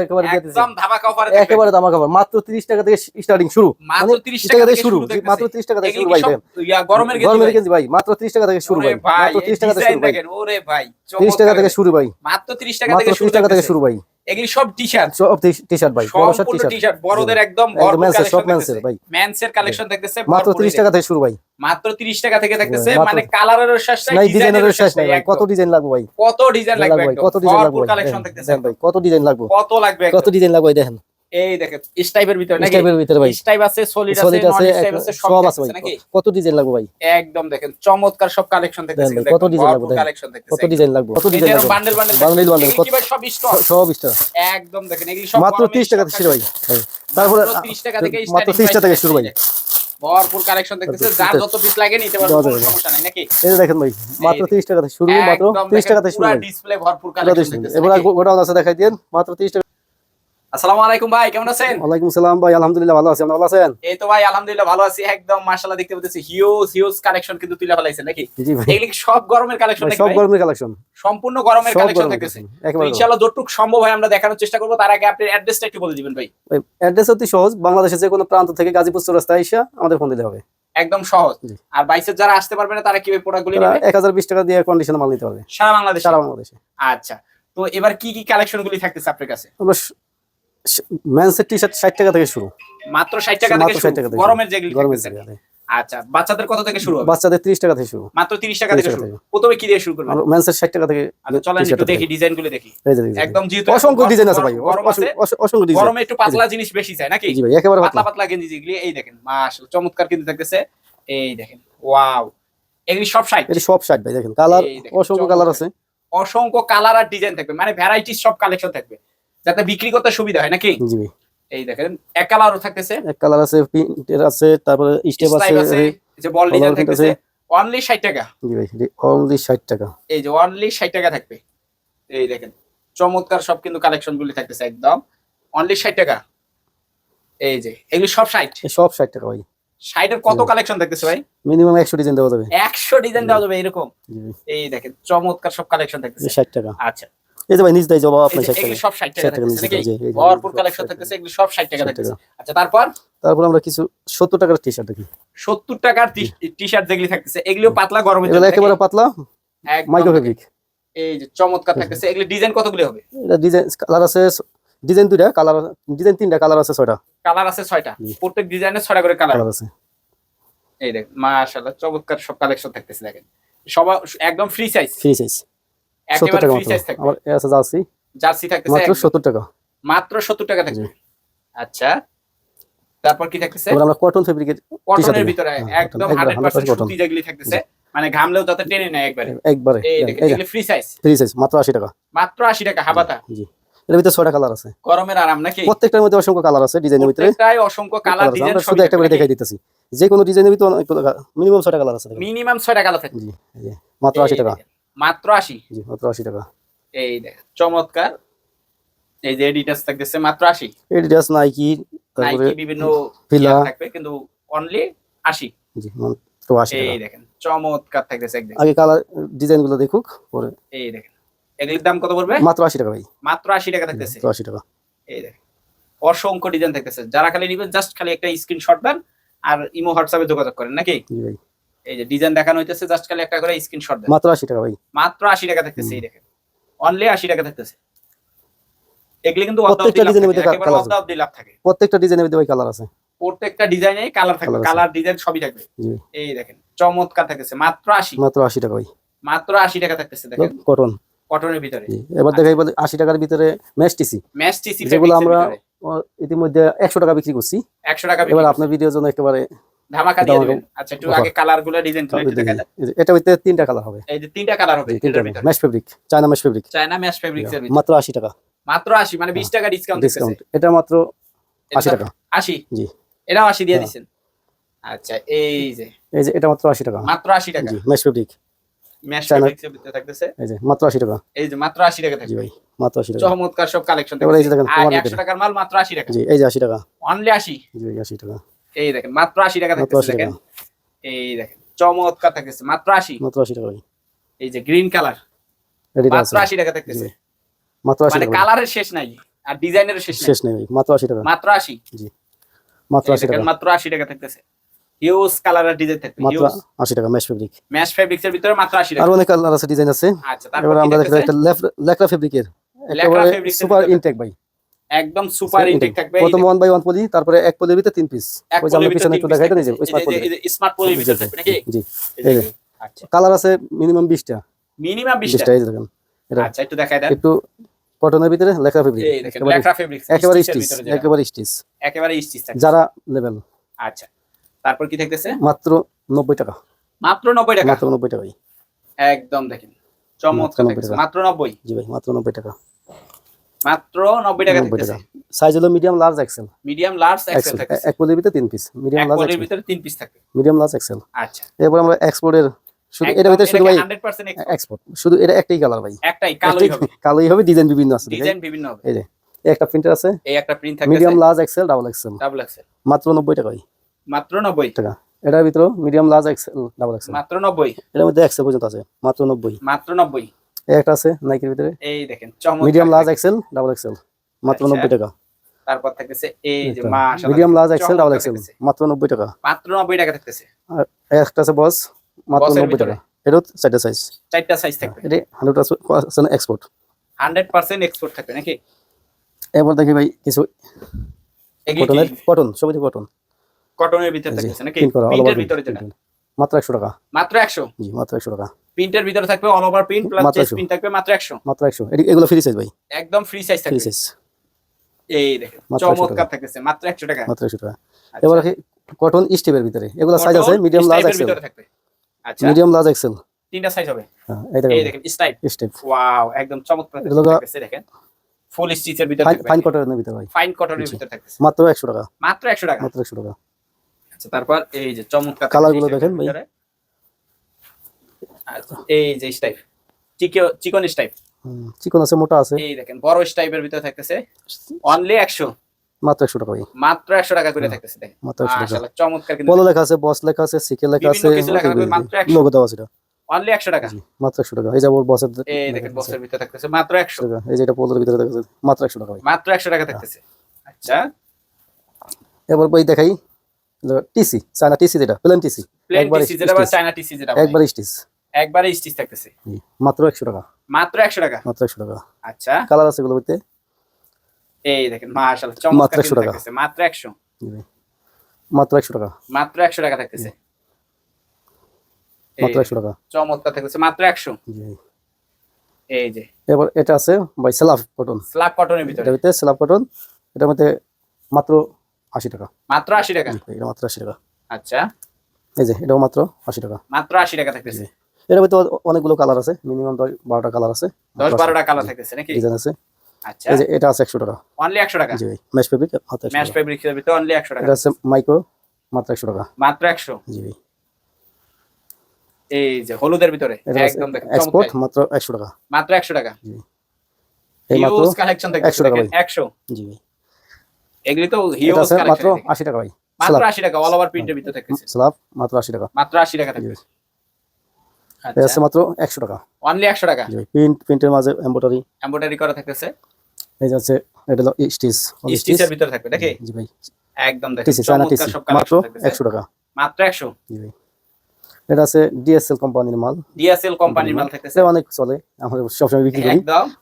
একেবারে একেবারে দামা খাবার মাত্র 30 টাকা থেকে স্টার্টিং শুরু। মাত্র 30 30 টাকা থেকে শুরু। মাত্র 30 টাকা থেকে শুরু ভাই গরমের গরমের গেঞ্জি ভাই। মাত্র 30 টাকা থেকে শুরু ভাই। মাত্র 30 টাকা থেকে শুরু ভাই। ওরে ভাই 30 টাকা থেকে শুরু ভাই। মাত্র 30 টাকা থেকে শুরু 30 টাকা থেকে থাকতেছে। শুরু ভাই। এগুলি সব টি-শার্ট সব টি-শার্ট ভাই বড় সব টি-শার্ট টি-শার্ট বড়দের একদম সব ভাই। মেন্সের কালেকশন থাকতেছে মাত্র ভরপুর 30 টাকা থেকে শুরু ভাই। মাত্র 30 টাকা থেকে থাকতেছে মানে কালারের শেষ নাই নাই ডিজাইনের ডিজাইনের শেষ নাই ভাই। কত ডিজাইন লাগবে ভাই? কত ডিজাইন লাগবে কত ডিজাইন লাগবে কালেকশন থাকতেছে ভাই। কত ডিজাইন লাগবে? কত লাগবে কত ডিজাইন লাগবে দেখেন। এই দেখেন স্টাইপের ভিতরে নাকি? স্টাইপের ভিতরে ভাই। স্টাইপ আছে সলিড আছে সলিড আছে স্টাইপ আছে সব আছে ভাই। কত ডিজাইন লাগবে ভাই? একদম দেখেন চমৎকার সব কালেকশন দেখতেছেন কত ডিজাইন লাগবে কত ডিজাইন লাগবে কত ডিজাইন লাগবে। বান্ডেল বান্ডেল বান্ডেল বান্ডেল কত সব স্টক সব স্টার একদম দেখেন এগুলি সব মাত্র গরমের 30 টাকা থেকে শুরু ভাই। ভাই। তারপরে 30 টাকা থেকে মাত্র starting 30 টাকা থেকে শুরু ভাই। ভরপুর কালেকশন দেখতেছে যার যত পিস লাগে নিতে পারবে কোনো সমস্যা নাই নাকি? এই দেখেন ভাই মাত্র 30 টাকা থেকে শুরু মাত্র 30 টাকা থেকে শুরু ডিসপ্লে ভরপুর কালেকশন দেখতেছে এবার? গোডাউন আছে দেখাই দেন। মাত্র 30 টাকা আসসালামু আলাইকুম ভাই কেমন আছেন? ওয়ালাইকুম সালাম ভাই আলহামদুলিল্লাহ ভালো আছি আপনি ভালো আছেন? এই তো ভাই আলহামদুলিল্লাহ ভালো আছি একদম মাশাআল্লাহ দেখতে পাচ্ছি হিউজ হিউজ কালেকশন কিন্তু তুলে ফেলাইছেন নাকি? জি ভাই। এগুলি সব গরমের কালেকশন নাকি সব গরমের কালেকশন সম্পূর্ণ গরমের কালেকশন গরমের থাকতেছে। collection, একেবারে। গরম। ইনশাআল্লাহ যতটুকু সম্ভব হয় আমরা দেখানোর চেষ্টা করব তার আগে আপনি অ্যাড্রেসটা একটু বলে দিবেন ভাই। ভাই অ্যাড্রেস অতি সহজ বাংলাদেশের যে কোনো প্রান্ত থেকে গাজীপুর চৌরাস্তা আইসা আমাদের ফোন দিতে হবে। একদম সহজ। আর বাইসের যারা আসতে পারবে না তারা কীভাবে প্রোডাক্টগুলি নেবে? 1020 টাকা দিয়ে কন্ডিশন মাল নিতে পারবে। সারা বাংলাদেশে? সারা বাংলাদেশে। আচ্ছা তো এবার কি কি কালেকশন গুলি থাকতেছে আপনার কাছে? মেন্সের টি শার্ট 60 টাকা থেকে শুরু। মাত্র 60 টাকা থেকে শুরু? গরমের যেগুলি গরমের জায়গাতে আচ্ছা বাচ্চাদের কত থেকে শুরু হবে? বাচ্চাদের 30 টাকা থেকে শুরু। মাত্র 30 টাকা থেকে শুরু। প্রথমে কি দিয়ে শুরু মেন্সের 60 টাকা থেকে আচ্ছা চলেন একটু দেখি দেখি। একদম যেহেতু অসংখ্য ডিজাইন আছে ভাই অসংখ্য- ডিজাইন গরমে একটু পাতলা জিনিস বেশি চাই নাকি? জি ভাই একেবারে পাতলা। পাতলা গেঞ্জি যেগুলি এই দেখেন মাশাআল্লাহ চমৎকার কিন্তু থাকতেছে। এই দেখেন ওয়াও এগুলি সব সাইড এটা সব শার্ট ভাই দেখেন। কালার অসংখ্য কালার আছে। অসংখ্য কালার আর ডিজাইন থাকবে মানে ভ্যারাইটিস সব কালেকশন থাকবে। যাতে বিক্রি করতে সুবিধা হয় নাকি? জি। এই দেখেন এক কালারও থাকতেছে। এক কালার আছে প্রিন্টের আছে তারপরে স্টেপ আছে যে বল ডিজাইন থাকতেছে। অনলি 60 টাকা। জি ভাই অনলি 60 টাকা। এই যে অনলি 60 টাকা থাকবে। এই দেখেন চমৎকার সব কিন্তু কালেকশন গুলি থাকতেছে একদম। অনলি 60 টাকা। এই যে এগুলি সব 60 এই সব 60 টাকা ভাই। 60 এর কত কালেকশন থাকতেছে ভাই? মিনিমাম 100 ডিজাইন দেওয়া যাবে। 100 ডিজাইন দেওয়া যাবে এরকম? এই দেখেন চমৎকার সব কালেকশন থাকতেছে। 60 টাকা। আচ্ছা। এই যে ভাই নিচ দাই জবাব আপনি 60 টাকা সব 60 টাকা থাকতেছে নিচে নাকি? জি, এই যে ভরপুর কালেকশন থাকতেছে এগুলি সব 60 টাকা থাকতেছে। আচ্ছা তারপর? তারপর আমরা কিছু 70 টাকার টি শার্ট দেখি। 70 টাকার টি-শার্ট যেগুলি থাকতেছে এগুলিও পাতলা গরমের জন্য একেবারে পাতলা মাইক্রো ফেব্রিক এই যে চমৎকার থাকতেছে এগুলি ডিজাইন কতগুলি হবে? এটা ডিজাইন কালার আছে ডিজাইন দুইটা কালার ডিজাইন তিনটা কালার আছে ছয়টা। কালার আছে ছয়টা। প্রত্যেক ডিজাইনে ছয়টা করে কালার আছে। এই মাশাআল্লাহ চমৎকার সব কালেকশন থাকতেছে দেখেন। একদম ফ্রি সাইজ ফ্রি সাইজ 70 টাকা ফ্রি মাত্র সাইজ থাকবে। আমার আছে জার্সি। জার্সি থাকতেছে মাত্র একদম। 70 টাকা। মাত্র 70 টাকা থাকবে। আচ্ছা। তারপর কি থাকতেছে? আমরা কটন ফেব্রিকের কটনের ভিতরে হ্যাঁ, একদম 100% 100% সুতি যেগুলি থাকতেছে মানে ঘামলেও যাতে টেনে নেয় একবারে। এগুলি ফ্রি সাইজ ফ্রি সাইজ মাত্র 80 টাকা। মাত্র 80 টাকা হাবাতা। জি। এর ভিতরে ছয়টা কালার আছে। গরমের আরাম নাকি? প্রত্যেকটার মধ্যে অসংখ্য কালার আছে ডিজাইনের ভিতরে। প্রত্যেকটাই অসংখ্য কালার ডিজাইন শুধু একটা করে দেখাই দিতেছি। যে কোনো ডিজাইনের ভিতরে মিনিমাম ছয়টা কালার আছে। মিনিমাম 6টা কালার থাকে জি মাত্র এই 80 টাকা মাত্র 80 জি মাত্র 80 টাকা। এই দেখেন চমৎকার। এই যে এডিটাস থাকতেছে মাত্র 80 এডিডাস নাইকি তারপরে নাইকি বিভিন্ন ফিলা থাকবে কিন্তু অনলি 80 জি মাত্র 80 এই দেখেন চমৎকার থাকতেছে একদম। আগে কালার ডিজাইনগুলো দেখুক পরে। এই দেখেন এগুলির দাম কত পড়বে? মাত্র 80 টাকা ভাই। মাত্র 80 টাকা থাকতেছে। মাত্র 80 টাকা। এই দেখেন অসংখ্য ডিজাইন থাকতেছে। যারা খালি নিবেন জাস্ট খালি একটা স্ক্রিনশট দেন আর ইমো হোয়াটসঅ্যাপে যোগাযোগ করেন নাকি? জি ভাই। এই যে ডিজাইন দেখানো হইতেছে জাস্ট খালি একটা করে স্ক্রিনশট দেন। মাত্র 80 টাকা ভাই। মাত্র 80 টাকা থাকতেছে এই দেখেন। অনলি 80 টাকা থাকতেছে। এগুলি কিন্তু প্রত্যেকটা ডিজাইনের মধ্যে লাভ থাকে। প্রত্যেকটা ডিজাইনের ভিতরে ভাই কালার আছে। প্রত্যেকটা ডিজাইনে কালার থাকবে কালার ডিজাইন সবই থাকবে। এই দেখেন চমৎকার থাকতেছে মাত্র 80 মাত্র 80 টাকা ভাই। মাত্র 80 টাকা থাকতেছে দেখেন। কটন কটনের ভিতরে। এবার দেখাই বলে 80 টাকার ভিতরে যেগুলো আমরা ইতিমধ্যে 100 টাকা বিক্রি করছি। 100 টাকা এবার আপনার ভিডিওর জন্য একেবারে ধামাকা দিয়ে। দিবেন। আচ্ছা একটু আগে কালারগুলো ডিজাইনগুলো একটু দেখা। এটা ভিতরে তিনটা কালার হবে। এই যে তিনটা কালার হবে তিনটা ভিতরে। Fabric China match fabric China match fabrics এর মাত্র 80 টাকা। মাত্র 80 মানে 20 টাকা ডিসকাউন্ট ডিসকাউন্ট এটা মাত্র 80 টাকা। 80 জি। এটাও 80 দিয়ে হ্যাঁ। দিবেন আচ্ছা এই যে। এই যে এটা মাত্র 80 টাকা। মাত্র 80 টাকা। জি ম্যাচ ফেব্রিক থাকতেছে। এই যে মাত্র 80 টাকা। এই যে মাত্র 80 টাকা থাকবে। ভাই মাত্র 80 টাকা। চমৎকার সব কালেকশন এবার এই যে দেখেন, 100 টাকার মাল মাত্র 80 টাকা। জি এই যে 80 টাকা। অনলি 80 জি 80 টাকা। এই দেখেন মাত্র 80 টাকা থাকতেছে দেখেন। এই দেখেন চমৎকার থাকতেছে মাত্র 80 মাত্র 80 টাকা এই যে গ্রিন কালার মাত্র 80 টাকা থাকতেছে। মাত্র 80 মানে টাকা। কালারের শেষ নাই আর ডিজাইনের শেষ নেই। শেষ নেই মাত্র আশি টাকা। মাত্র আশি। জি মাত্র আশি টাকা। মাত্র আশি টাকা থাকতেছে। হিউজ কালারের ডিজাইন থাকবে মাত্র হিউজ আশি টাকা ম্যাশ ফেব্রিক ম্যাশ ফেব্রিক্স এর ভিতরে মাত্র আশি আর অনেক কালার আছে ডিজাইন আছে। আচ্ছা তারপর আমরা দেখি থাকতেছে? একটা লেকরা ফেব্রিকের লেকরা এর। সুপার ইনটেক ভাই। একদম সুপার ইনটেক থাকবে। প্রথম ওয়ান বাই ওয়ান পলি তারপরে এক পলির ভিতরে তিন পিস ওই যে আমরা পিছনে একটু দেখাই দেন এই যে স্মার্ট পলির ভিতরে থাকবে নাকি? জি এই যে-। আচ্ছা। কালার আছে মিনিমাম বিশটা। মিনিমাম 20 টা এই দেখেন। এটা আচ্ছা একটু দেখাই দেন। একটু কটনের ভিতরে লেখা ফেব্রিক এই দেখেন লেকরা ফেব্রিক্স একেবারে স্টিচ একেবারে স্টিচ একেবারে স্টিচ থাকবে। যারা লেভেল আচ্ছা তারপর কি থাকতেছে? মাত্র নব্বই টাকা। মাত্র 90 টাকা? মাত্র নব্বই টাকাই। একদম দেখেন চমৎকার 90। মাত্র 90 জি ভাই মাত্র নব্বই টাকা। মাত্র 90 টাকা থাকতেছে সাইজ হলো medium large XL medium large XL XL থাকতেছে। এক পলির ভিতরে তিন পিস মিডিয়াম লার্জ পলির ভিতরে তিন পিস থাকবে। মিডিয়াম লার্জ এক্সেল আচ্ছা। এরপর আমরা এক্সপোর্টের শুধু একদম ভিতরে শুধু ভাই 100% এক্সপোর্ট শুধু এটা একটাই কালার ভাই। একটাই কালোই হবে। কালোই হবে ডিজাইন বিভিন্ন আছে ডিজাইন বিভিন্ন হবে। এই যে একটা প্রিন্টার আছে। এই একটা প্রিন্ট থাকবে medium large XL double XL double XL মাত্র নব্বই টাকাই মাত্র 90 টাকা। এটার ভিতরে medium large XL double XL মাত্র 90 এটার মধ্যে এক্সেল পর্যন্ত আছে। মাত্র নব্বই। মাত্র 90 এই একটা আছে নাইকের ভিতরে। এই দেখেন medium large XL double XL মাত্র আচ্ছা। নব্বই টাকা। তারপর থাকতেছে এই যে মাশাআল্লাহ medium large XL double XL মাত্র নব্বই টাকা। মাত্র 90 টাকা থাকতেছে। আর একটা আছে বস মাত্র বসের নব্বই ভিতরে? টাকা এটাও চারটা সাইজ চারটা সাইজ থাকবে। এটি হান্ড্রেড পার্সেন্ট এক্সপোর্ট 100% এক্সপোর্ট থাকবে নাকি? এরপর দেখি ভাই কিছু কটনের কটন সবই কটন কটনের ভিতরে থাকতেছে নাকি? ভিতরে যেটা। মাত্র একশো টাকা। মাত্র 100 জি মাত্র একশো টাকা। প্রিন্টের ভিতরে থাকবে all over print plus chest print থাকবে মাত্র 100 মাত্র একশো। এটি এগুলো ফ্রি সাইজ ভাই। একদম ফ্রি সাইজ ফ্রি থাকবে। সাইজ এই দেখেন চমৎকার। থাকতেছে মাত্র 100 টাকা। মাত্র একশো টাকা। এবার কটন স্টেপের ভিতরে। এগুলো সাইজ আছে মিডিয়াম লার্জ এক্সেল আচ্ছা। মিডিয়াম লার্জ এক্সেল তিনটা সাইজ হবে। হ্যাঁ এই দেখেন। স্টাইপ স্টেপ ওয়াও একদম চমৎকার থাকতেছে দেখেন। ফুল স্টিচের ভিতরে ফাইন কটনের ভিতরে ভাই। ফাইন কটনের ভিতরে থাকতেছে। মাত্র একশো টাকা। মাত্র 100 টাকা। মাত্র একশো টাকা। আচ্ছা তারপর এই যে চমৎকার কালারগুলো দেখেন ভাই। আচ্ছা, এই যে স্টাইপ চিকন স্টাইপ চিকন আছে মোটা আছে। এই দেখেন বড় স্টাইপের ভিতরে থাকতেছে অনলি 100 মাত্র একশো টাকা ভাই। মাত্র 100 টাকা করে থাকতেছে দেখেন। মাত্র একশো টাকা। মাশাআল্লাহ চমৎকার কিন্তু পলো লেখা আছে বস লেখা আছে সিকে লেখা আছে কিছু লেখা থাকবে, মাত্র 100 লোগো দেওয়া আছে এটা। অনলি 100 টাকা। মাত্র একশো টাকা। এই যে ওর বসের এই দেখেন বক্সের ভিতরে থাকতেছে মাত্র 100 টাকা এই যে এটা পোলোর ভিতরে যাচ্ছে মাত্র একশো টাকা ভাই। মাত্র 100 টাকা থাকতেছে। আচ্ছা। এবার বই দেখাই। টিসি চায়না টিসি যেটা প্লেন টিসি একবার টিসি যেটা বা চায়না টিসি যেটা একবার স্টিচ একবারে স্টিচ থাকতেছে। মাত্র একশো টাকা। মাত্র 100 টাকা? মাত্র একশো টাকা। আচ্ছা। কালার আছে এগুলো বইতে এই দেখেন মাশাআল্লাহ চমৎকার 100 টাকা। মাত্র 100 ভাই। মাত্র একশো টাকা। মাত্র 100 টাকা থাকতেছে। মাত্র এই একশো টাকা। চমৎকার থাকতেছে মাত্র 100 জি। এই যে। এবার এটা আছে ভাই সেলাফ কটন স্ল্যাব কটনের ভিতরে। এটার ভিতরে সেলাফ কটন এটার মধ্যে মাত্র আশি টাকা। মাত্র 80 টাকা? এটা মাত্র আশি টাকা। আচ্ছা। এই যে এটাও মাত্র আশি টাকা। মাত্র 80 টাকা থাকতেছে। এটার ভিতরে অনেকগুলো কালার আছে মিনিমাম দশ বারোটা কালার আছে। 10 12টা কালার থাকতেছে নাকি? ডিজাইন আছে। আচ্ছা। এই যে এটা আছে একশো টাকা। অনলি 100 টাকা? জি ম্যাশ ফেব্রিক হাতে ম্যাশ টাকা। ফেব্রিক্সের ভিতরে অনলি 100 টাকা। এটা আছে মাইক্রো মাত্র একশো টাকা। মাত্র 100 জি। এই যে হলুদের ভিতরে? একদম দেখেন এক্সপোর্ট মাত্র একশো টাকা। মাত্র 100 টাকা? এই মাত্র কালেকশন থাকে 100 টাকা ভাই। 100 জি এগুলি তো হিউজ মাত্র কালেকশন আশি টাকা ভাই। মাত্র 80 টাকা অল ওভার প্রিন্টের ভিতরে থাকতেছে। স্লাব মাত্র আশি টাকা। মাত্র 80 টাকা থাকতেছে। আচ্ছা। আছে মাত্র একশো টাকা। অনলি 100 টাকা? জি প্রিন্ট প্রিন্টের মাঝে এমব্রয়ডারি এমব্রয়ডারি করা থাকতেছে? এই যে আছে এটা হলো স্টিচ স্টিচের ভিতরে থাকবে নাকি? জি ভাই। একদম দেখেন মাত্র কালেকশন থাকতেছে। একশো টাকা। মাত্র 100 জি ভাই। এটা আছে ডিএসএল কোম্পানির মাল। ডিএসএল কোম্পানির মাল থাকতেছে। অনেক চলে আমরা সবসময় বিক্রি করি।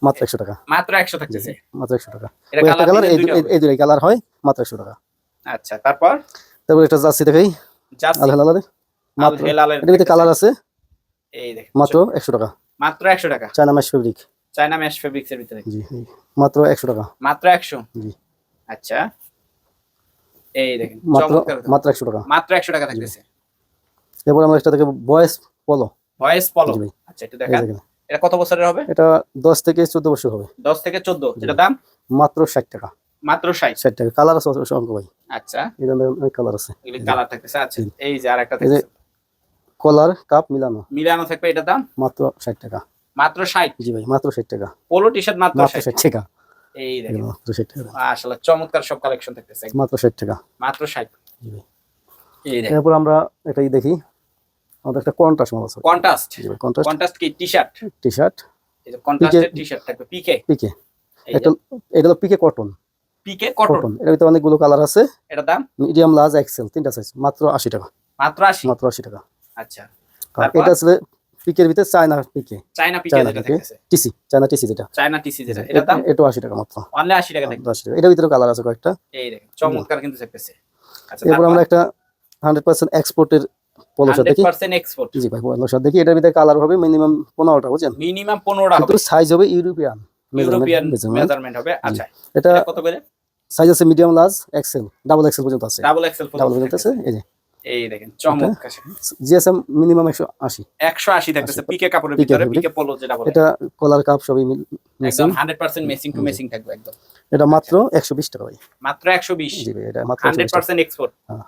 মাত্র একশো টাকা। মাত্র 100 থাকতেছে। মাত্র একশো টাকা। এটা কালার এই দুই কালার হয় মাত্র একশো টাকা। আচ্ছা তারপর? তারপর একটা জার্সি দেখাই। জার্সি। আল হেলালের। মাত্র ভিতরে কালার আছে। এই দেখেন মাত্র একশো টাকা। মাত্র 100 টাকা। China mesh fabric China mesh ফেব্রিক্সের ভিতরে। জি মাত্র একশো টাকা। মাত্র 100 জি। আচ্ছা। এই দেখেন মাত্র চমৎকার। মাত্র একশো টাকা। মাত্র 100 টাকা থাকতেছে। এরপর আমরা একটা দেখে বয়েস পলো। ভয়েস পলো। আচ্ছা একটু এই দেখেন। এটা কত বছরের হবে? এটা দশ থেকে চোদ্দ বছর হবে। 10 থেকে 14 এটা দাম? মাত্র ষাট টাকা। মাত্র 60 ষাট টাকা। কালার আছে অসংখ্য ভাই। আচ্ছা। এই ধরনের অনেক কালার আছে। এগুলি কালার থাকতেছে। আচ্ছা এই যে আরেকটা এই থাকতেছে কলার কাপ মিলানো। মিলানো থাকবে এটা দাম? মাত্র ষাট টাকা। মাত্র 60 জি ভাই মাত্র ষাট টাকা। পোলো টি-শার্ট মাত্র মাত্র 60 টাকা। এই দেখেন। মাত্র ষাট টাকা। আসলে চমৎকার সব কালেকশন থাকতেছে। মাত্র ষাট টাকা। মাত্র 60 জি ভাই। এই দেখেন। এরপর আমরা এটাই দেখি। আমাদের একটা কন্ট্রাস্ট মাল আছে। কন্ট্রাস্ট কন্ট্রাস্ট কন্ট্রাস্ট কি? টি-শার্ট টি শার্ট এই কন্ট্রাস্টের টি-শার্ট থাকবে পিকে পিকে এটা এটা পিকে কটন পিকে কটন এর ভিতরে অনেকগুলো কালার আছে। এটার দাম? মিডিয়াম লার্জ এক্সেল তিনটা সাইজ মাত্র আশি টাকা। মাত্র আশি? মাত্র আশি টাকা। আচ্ছা। এটা আসলে পিকের ভিতরে চায়না পিকে চায়না পিকে যেটা থাকতেছে টিসি চায়না টিসি যেটা। চায়না টিসি যেটা। এটার দাম? এটা আশি টাকা মাত্র। অনলি আশি টাকা থাকবে। মাত্র আশি টাকা। এটার ভিতরে কালার আছে কয়েকটা। এই দেখেন চমৎকার কিন্তু থাকতেছে আচ্ছা এরপর আমরা একটা হান্ড্রেড পার্সেন্ট এক্সপোর্টের দেখি। এক্সপোর্ট জি ভাই পলো শার্ট দেখি এটার ভিতরে কালার হবে মিনিমাম পনেরোটা বুঝছেন? মিনিমাম পনেরোটা কিন্তু সাইজ হবে ইউরোপিয়ান ইউরোপিয়ান মেজারমেন্ট মেজারমেন্ট হবে। আচ্ছা এটা এটা কত করে? সাইজ আছে medium large XL double XL পর্যন্ত আছে। ডাবল এক্সেল ডাবল পর্যন্ত আছে। এই যে। এই দেখেন চমৎকার জিএসএম মিনিমাম একশো আশি। একশো আশি থাকতেছে পিকে কাপড়ের ভিতরে পিকে পোলো যেটা বলে। এটা কলার কাপ সবই একদম মেসিং টু মেসিং থাকবে একদম। এটা মাত্র একশো বিশ টাকা ভাই। মাত্র একশো বিশ। জি ভাই এটা মাত্র 120 এক্সপোর্ট হ্যাঁ।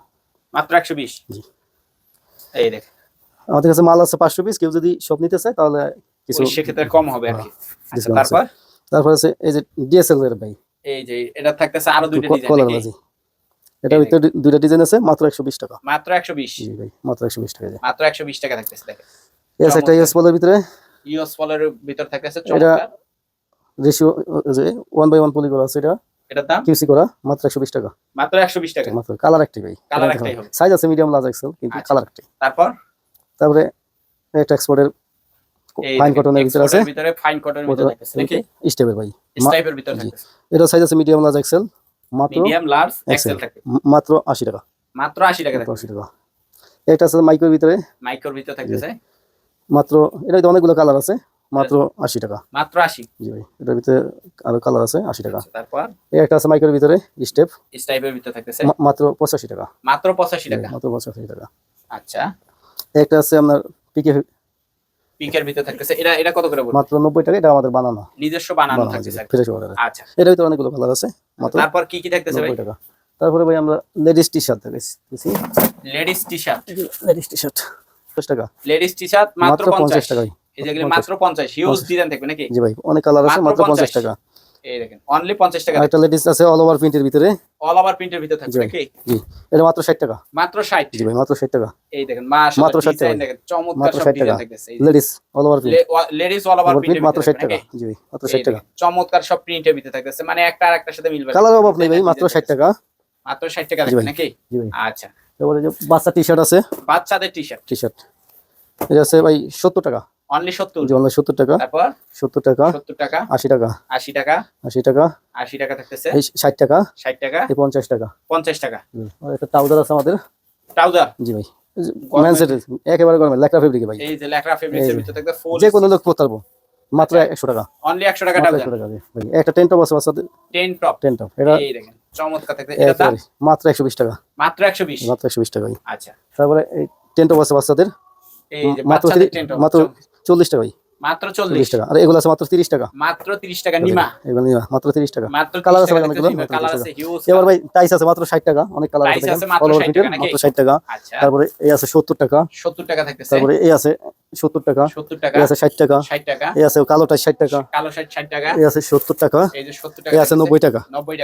মাত্র একশো বিশ। জি। এই দেখ আমাদের কাছে মাল আছে পাঁচশো পিস কেউ যদি সব নিতে চায় তাহলে কিছু সেক্ষেত্রে কম হবে আর কি। আচ্ছা, discount আছে। তারপর? তারপর আছে এই যে ডিএসএল এর ভাই। এই যে এটা থাকতেছে আরও দুইটা ডিজাইন এটার ভিতরে দুইটা ডিজাইন আছে মাত্র একশো বিশ টাকা। মাত্র একশো বিশ। জি ভাই মাত্র একশো বিশ টাকা। মাত্র একশো বিশ টাকা থাকতেছে দেখেন। এস একটা ইউএস বলের ভিতরে। ইউএস ফলের ভিতর থাকতেছে এটা রেশিও বাই ওয়ান পলি করা আছে এটা। এটার দাম? কিউসি করা মাত্র একশো বিশ টাকা। মাত্র একশো বিশ টাকা। মাত্র কালার একটাই ভাই। Colour একটাই হবে। সাইজ আছে মিডিয়াম লার্জ এক্সেল কিন্তু আচ্ছা। কালার একটাই। তারপর? তারপরে একটা এক্সপোর্টের ফাইন কটনের ভিতরে আছে। ভিতরে ফাইন কটনের ভিতরে দেখি। স্টেপের ভাই। ভিতরে জি। এটা সাইজ আছে মিডিয়াম লার্জ এক্সেল মাত্র মিডিয়াম লার্জ এক্সেল থাকবে ম- মাত্র আশি টাকা। মাত্র আশি টাকা মাত্র থাকবে আশি টাকা। একটা আছে মাইক্রোর ভিতরে। মাইক্রোর ভিতরে থাকতেছে। মাত্র এটা অনেকগুলো কালার আছে। মাত্র আশি টাকা। মাত্র আশি? জি ভাই এটার ভিতরে আরও কালার আছে আশি টাকা। আচ্ছা, তারপর? এই একটা আছে মাইক্রোর ভিতরে স্টেপ ভিতরে থাকতেছে। মাত্র পঁচাশি টাকা। মাত্র পঁচাশি টাকা? মাত্র পঁচাশি টাকা। আচ্ছা। একটা আছে আপনার পিকে পিকের ভিতরে থাকতেছে। এটা এটা কত করে বলব মাত্র নব্বই টাকা এটা আমাদের বানানো। নিজস্ব বানানো থাকতেছে। আর ফ্রেশ অর্ডার আচ্ছা। এটার ভিতরে অনেকগুলো কালার আছে মাত্র তারপর কি কি থাকতেছে ভাই? নব্বই টাকা। তারপরে ভাই আমরা লেডিস টি শার্ট দেখেছি ladies T shirt ladies T shirt দশ টাকা। লেডিস টি শার্ট মাত্র মাত্র পঞ্চাশ পঞ্চাশ। টাকায়। এই যেগুলো মাত্র পঞ্চাশ হিউজ ডিজাইন থাকবে নাকি? জি ভাই অনেক কালার আছে মাত্র মাত্র 50 টাকা। এই দেখেন অনলি পঞ্চাশ টাকা একটা লেডিস আছে অল ওভার প্রিন্টের ভিতরে। অল ওভার প্রিন্টের ভিতরে থাকবে নাকি? জি এটা মাত্র ষাট টাকা। মাত্র ষাট। জি ভাই মাত্র ষাট টাকা। এই দেখেন মাশাআল্লাহ মাত্র 60 টাকা। দেখেন চমৎকার সব ডিজাইন। থাকতেছে ladies all over print ladies all over print মাত্র ষাট টাকা। জি ভাই মাত্র এই ষাট টাকা। চমৎকার সব প্রিন্টের ভিতরে থাকতেছে। মানে একটা আর একটার সাথে মিলবে কালার অভাব নেই ভাই মাত্র ডিজাইন ষাট টাকা। মাত্র ষাট টাকা জি থাকবে। নাকি? জি ভাই। আচ্ছা। তারপরে যে বাচ্চা টি শার্ট আছে। বাচ্চাদের টি শার্ট টি শার্ট এটা আছে ভাই সত্তর টাকা। অনলি সত্তর। জি অনলাইন সত্তর টাকা। তারপর? সত্তর টাকা সত্তর টাকা। আশি টাকা। আশি টাকা। আশি টাকা। আশি টাকা থাকতেছে। এই ষাট টাকা। ষাট টাকা। এই পঞ্চাশ টাকা। পঞ্চাশ টাকা। আর একটা ট্রাউজার আছে আমাদের। ট্রাউজার? জি ভাই। একেবারে গরমে লেখা ফেব্রিক ভাই। এই যে এই যে। ভিতরে থাকবে ফুল যে কোনো লোক পরতে পারব। মাত্র একশো টাকা। অনলি একশো টাকা মাত্র ট্রাউজার। টাকা ভাই একটা টেন টপ আছে বাচ্চাদের। টেন টপ টেন টপ এটা এই দেখেন চমৎকার এটা দাম মাত্র একশো বিশ টাকা। মাত্র একশো বিশ? মাত্র একশো বিশ টাকা আচ্ছা। তারপরে এই টেন টপ আছে বাচ্চাদের। মাত্র মাত্র চল্লিশ টাকা ভাই মাত্র চল্লিশ। চল্লিশ টাকা। আর এগুলো আছে মাত্র তিরিশ টাকা। মাত্র তিরিশ টাকা নিমা। এগুলো নিবা মাত্র তিরিশ টাকা। মাত্র কালার কালার আছে অনেকগুলো, মাত্র কালার 30 আছে হিউজ এবার ভাই টাইস আছে মাত্র ষাট টাকা অনেক কালার আছে আছে মাত্র All over 60 print, টাকা নাকি? মাত্র ষাট টাকা। তারপরে এই আছে সত্তর টাকা। সত্তর টাকা থাকতেছে। তারপরে এই আছে সত্তর টাকা। সত্তর টাকা। আছে ষাট টাকা। ষাট টাকা। এই আছে কালোটা ষাট টাকা। কালো ষাট ষাট টাকা। এই আছে সত্তর টাকা। এই আছে নব্বই টাকা। নব্বই